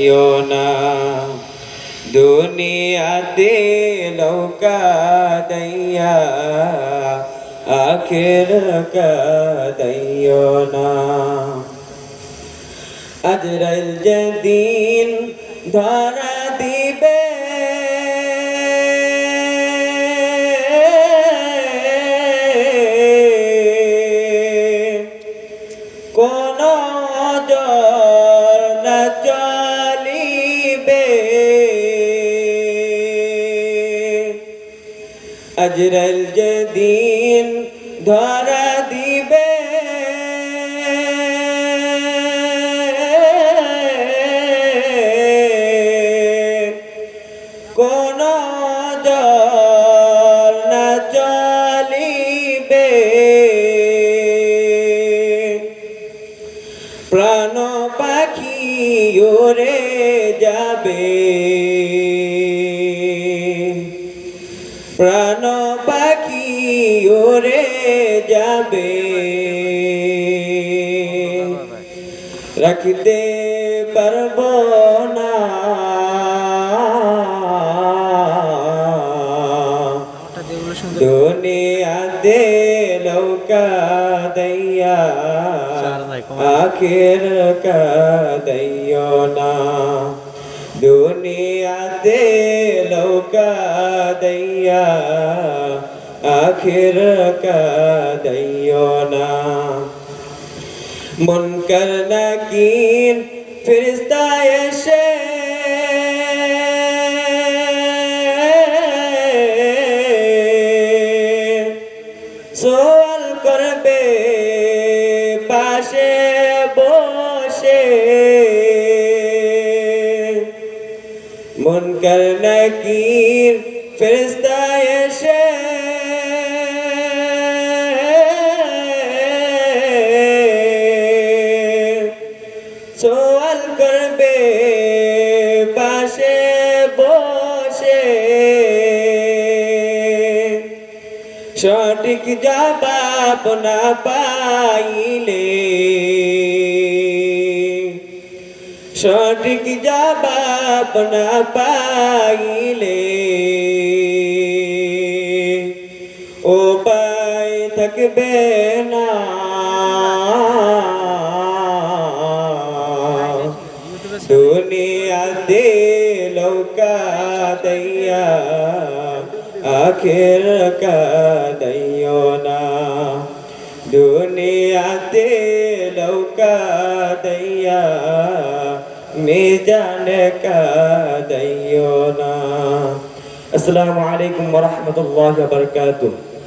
দিও না। দুনিয়াতে লৌকা দইয়া আখের কাদাইও না। আজরাইল যেদিন ধরা আজরাইল যেদিন ধরা দিবে। কোন না চলিবে। প্রাণ পাখি ওরে যাবে। প্রাণ পাখি ওরে যাবে। রাখতে পারব না। দুনিয়াতে লৌকা দইয়া আখের কা দইও না। দুনিয়াতে লৌকা দইয়া আখের কা দইও না মুনকার নাকির ফেরেশতা এসে সোয়াল করবে পাশে বসে মুনকার নাকির ফেরেশতা এসে সোয়াল করবে পাশে বসে। সঠিক জবাব না পাইলে সঠিক জবাব না পাইলে ও পাই থাকবে না দুনিয়াতে লৌকা দইয়া আখের কা দইও না দুনিয়াতে লৌকা দইয়া মিজান কাদাইও না আসসালামু আলাইকুম ওয়া রাহমাতুল্লাহি ওয়া বারাকাতুহু।